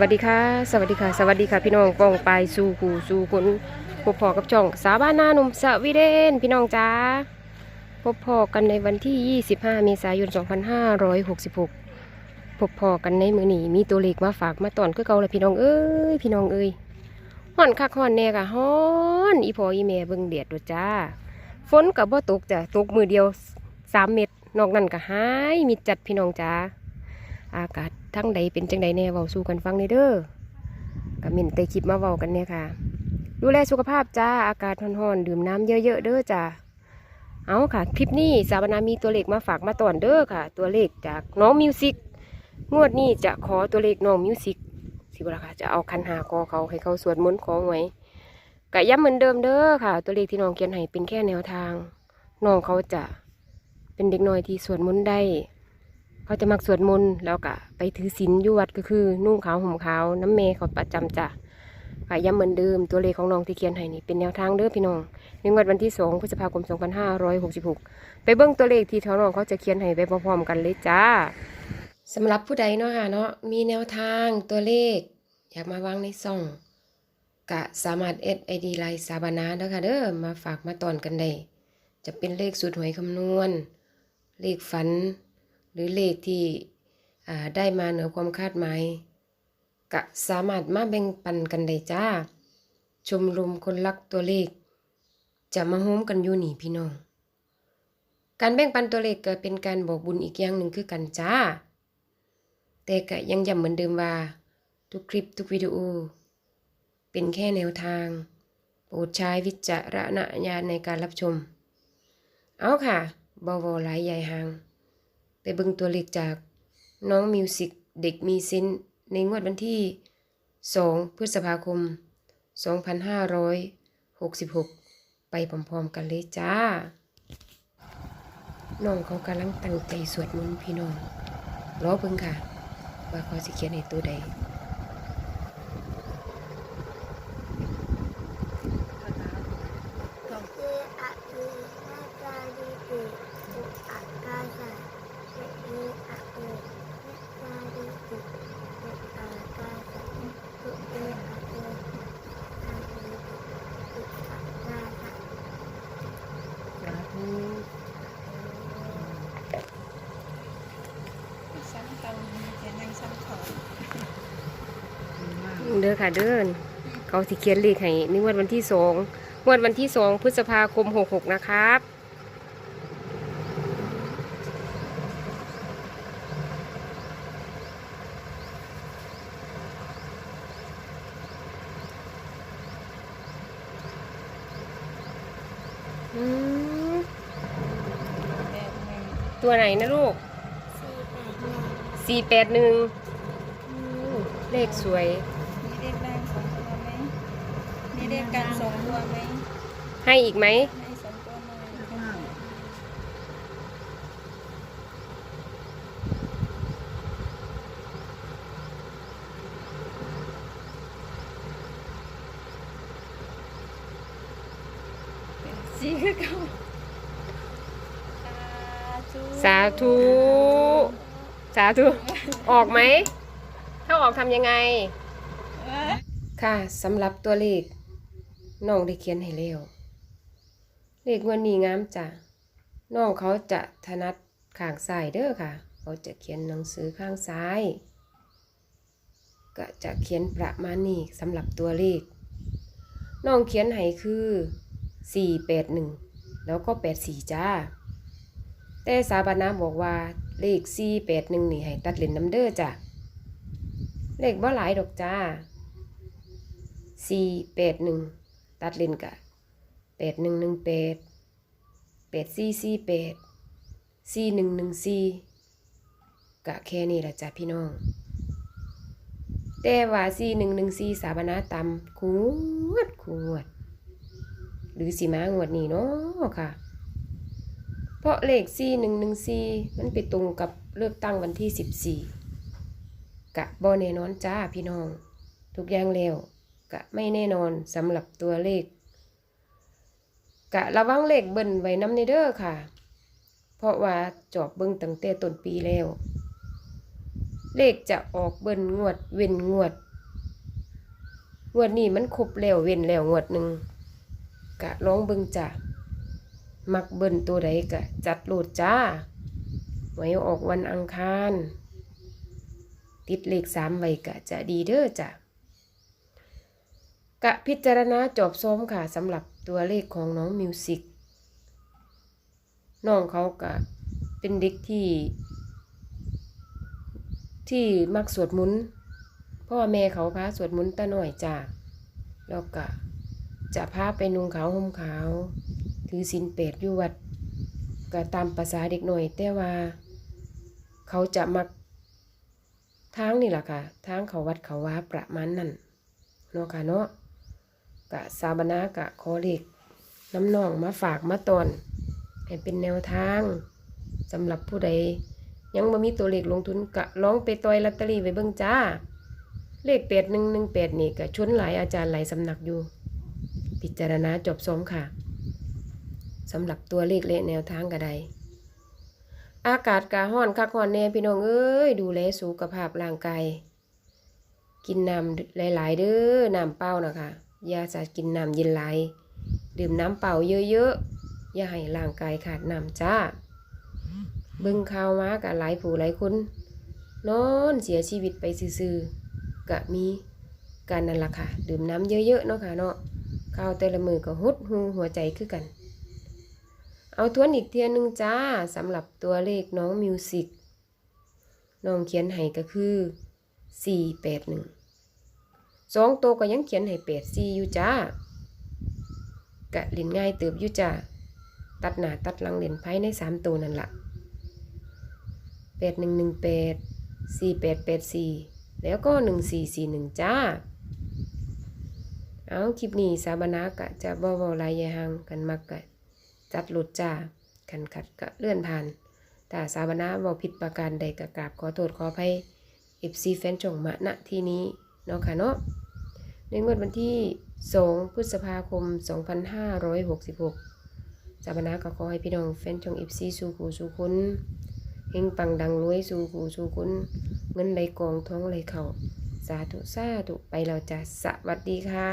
วัสดีค่ะ สวัสดีค่ะ สวัสดีค่ะ พี่น้องป้องไปสู่หูสู่คนพบพอกับช่องสาบ้านนาหนุ่มสวีเดน พี่น้องจ้าพบพอกันในวันที่ 25 เมษายน 2566 พบพอกันในมือหนีมีตัวเลขมาฝากมาตอนก็เก่าเลยพี่น้องเอ้ยพี่น้องเอ้ยห่อนคักห่อนแน่ค่ะห่อนอีพออีแม่เบิ่งเดียดด้วยจ้าฝนกับบ่ตกจ้ะตกมือเดียว 3 เม็ดนอกนั้นก็หายมิดจัดพี่น้องจ้าอากาศ ทั้งใดเป็นจังใดแน่เว้าสู่กันฟังในเด้อกับมินเตคลิปมาเว้ากันเนี่ยค่ะ ดูแลสุขภาพจ้าอากาศร้อนๆดื่มน้ำเยอะๆเด้อจ้าเอาค่ะ คลิปนี้สาวนามีตัวเลขมาฝากมาตอนเด้อค่ะ ตัวเลขจากน้องมิวสิกงวดนี้จะขอตัวเลขน้องมิวสิกสิบละค่ะจะเอาคันหากอเขาให้เขาสวดมนต์ขอไว้กะย้ำเหมือนเดิมเด้อค่ะ ตัวเลขที่น้องเขียนให้เป็นแค่แนวทางน้องเขาจะเป็นเด็กน้อยที่สวดมนต์ได้ เขาจะมักสวดมนต์แล้วก็ไปถือศีลอยู่วัดก็คือนุ่งขาวห่มขาวน้ำเมเขาประจำจ้ะค่ะย้ำเหมือนเดิมตัวเลขของน้องที่เขียนให้นี่เป็นแนวทางเด้อพี่น้องในงวดวันที่2พฤษภาคม 2566 ไปเบิ่งตัวเลขที่เท่าน้องเขาจะเขียนให้ไปพร้อมๆกันเลยจ้าสำหรับผู้ใดเนาะค่ะเนาะมีแนวทางตัวเลข อยากมาวางในซองกะสามารถเอดไอดีไลน์สาบานาเด้อค่ะเด้อมาฝากมาตอนกันได้จะเป็นเลขสูตรหวยคำนวณ เลขฝัน หรือเลขที่ได้มาเหนือความคาดหมายก็สามารถมาแบ่งปันกันได้จ้า ชมรมคนรักตัวเลข จะมาโฮมกันอยู่นี่พี่น้อง การแบ่งปันตัวเลขก็เป็นการบอกบุญอีกอย่างหนึ่งคือกันจ้า แต่ก็ยังย้ำเหมือนเดิมว่า ทุกคลิปทุกวิดีโอ เป็นแค่แนวทาง โปรดใช้วิจารณญาณในการรับชม เอาค่ะบวหลายใหญ่หาง ไปเบิ่งตัวเลขจากน้องมิวสิกเด็กมีเซนในงวดวันที่ 2 พฤษภาคม 2566 ไปพร้อมๆกันเลยจ้า น้องเขากำลังตั้งใจสวดมนต์พี่น้องรอเพิ่งค่ะ ว่าเขาสิเขียนในตัวใด เออะอือนาจาดิติอุอักกาสะเอเออะเอนาจาดิติอุอักกาสะอุเออะเอนาจาดิติอุอักกาสะ สาธุ ซ้ำเตาเขียนยังซ้ำเขา เด้ อค่ะเด้อเขาสิเขียนเลขให้ในงวดวันที่สองงวดวันที่สองพฤษภาคม66นะครับอืมแปดหนึ่งตัวไหนนะลูกสี่แปดหนึ่ง481 เลขสวย มีเลขแรกสองตัวไหม มีเลขกันสองตัวไหมให้อีกไหม ให้สองตัวมาสี่คือเก่าสาธุสาธุ สาธุ ออกไหม ถ้าออกทำยังไง เอ้ย ค่ะสำหรับตัวเลข น้องได้เขียนให้แล้วเลขวันนี้งามจ้ะน้องเขาจะถนัดข้างซ้ายเด้อค่ะ เขาจะเขียนหนังสือข้างซ้าย ก็จะเขียนประมาณนี้สำหรับตัวเลข น้องเขียนให้คือ481แล้วก็84จ้า แต่สาบานาบอกว่าเลข481นี่ให้ตัดเลนน้ำเด้อจ้ะ เลขบ่หลายดอกจ้าสี่แปดหนึ่ง ตัดเลนกะแปดหนึ่งหนึ่งแปดแปดสี่สี่แปดสี่หนึ่งหนึ่งสี่กะแค่นี้ละจ้ะพี่น้อง แต่ว่าสี่หนึ่งหนึ่งสี่สาบานาตำคูงวดคูงวด หรือสีม้างวดนี้เนาะค่ะ เพราะเลขสี่หนึ่งหนึ่งสี่มันไปตรงกับเลือกตั้งวันที่สิบสี่กะบ่แน่นอนจ้าพี่น้อง ทุกอย่างแล้ว กะไม่แน่นอนสำหรับตัวเลข กะระวังเลขเบิ่นไว้น้ำในเด้อค่ะ เพราะว่าจอบเบิ่งตั้งแต่ต้นปีแล้ว เลขจะออกเบิ่นงวดเว้นงวด งวดนี้มันครบแล้วเว้นแล้วงวดหนึ่งกะลองเบิ่งจ้ะมักเบิ่นตัวใดกะจัดโหลดจ้าไว้ออกวันอังคาร ติดเลขสามไว้กะจะดีเด้อจ้ะ กะพิจารณาจบซ้อมค่ะสำหรับตัวเลขของน้องมิวสิกน้องเขากะเป็นเด็กที่ ที่มักสวดมนต์พ่อแม่เขาพาสวดมนต์ตาหน่อยจ้ะแล้วก็จะพาไปนุ่งขาวห่มขาว ถือศีลเปดอยู่วัดก็ตามภาษาเด็กหน่อย แต่ว่า เขาจะมักทางนี่แหละค่ะทางเขาวัดเขาว่าประมาณนั้นเนาะค่ะเนาะ กะสาบนากะขอเลขน้ำนองมาฝากมาตอนให้เป็นแนวทางสำหรับผู้ใด ยังบ่มีตัวเลขลงทุนกะลองไปต่อยลอตเตอรี่ไว้เบิ่งจ้า เลขแปดหนึ่งหนึ่งแปดนี่กะชนหลายอาจารย์หลายสำนักอยู่ พิจารณาจบสมค่ะสำหรับตัวเลขและแนวทางกระไดอากาศกะห้อนคักห้อนแน่พี่น้องเอ้ยดูแลสุขภาพร่างกายกินน้ำหลาย ๆ เด้อน้ำเปล่านะคะ ย่าจะกินน้ำเย็นไหลดื่มน้ำเปล่าเยอะๆ อย่าให้ร่างกายขาดน้ำจ้าบิ่งข่าวมากับหลายผู้หลายคน นอนเสียชีวิตไปซื่อๆกะมีการนั่นล่ะค่ะ ดื่มน้ำเยอะๆเนาะค่ะเนาะข้าวแต่ละมือก็หดหูหัวใจคือกัน เอาทวนอีกเทียนหนึ่งจ้าสำหรับตัวเลขน้องมิวสิกน้องเขียนให้ก็คือ 481 สองตัวก็ยังเขียนให้84อยู่จ้ากะเล่นง่ายเติบอยู่จ้าตัดหนาตัดหลังเล่นไพ่ในสามตัวนั่นล่ะแปดหนึ่งหนึ่งแปดสี่แปดแปดสี่แล้วก็หนึ่งสี่สี่หนึ่งจ้าเอาคลิปนี้สาบานากะจะบ่เว้าหลายยาหังกันมักกะจัดหลุดจ้าขันขัดกะเลื่อนผ่านถ้าสาบานาเว้าผิดประการใดกะกราบขอโทษขออภัย FC แฟนช่องมะณที่นี้ เนาะค่ะเนาะในงวดวันที่ 2 พฤษภาคม 2566 สาบนาก็ขอให้พี่น้องแฟนช่อง FC สู่หูสู่คนเฮงปังดังรวยสู่หูสู่คุณเงินไหลกองท้องไหลเข่าสาธุสาธุไปเราจะสวัสดีค่ะ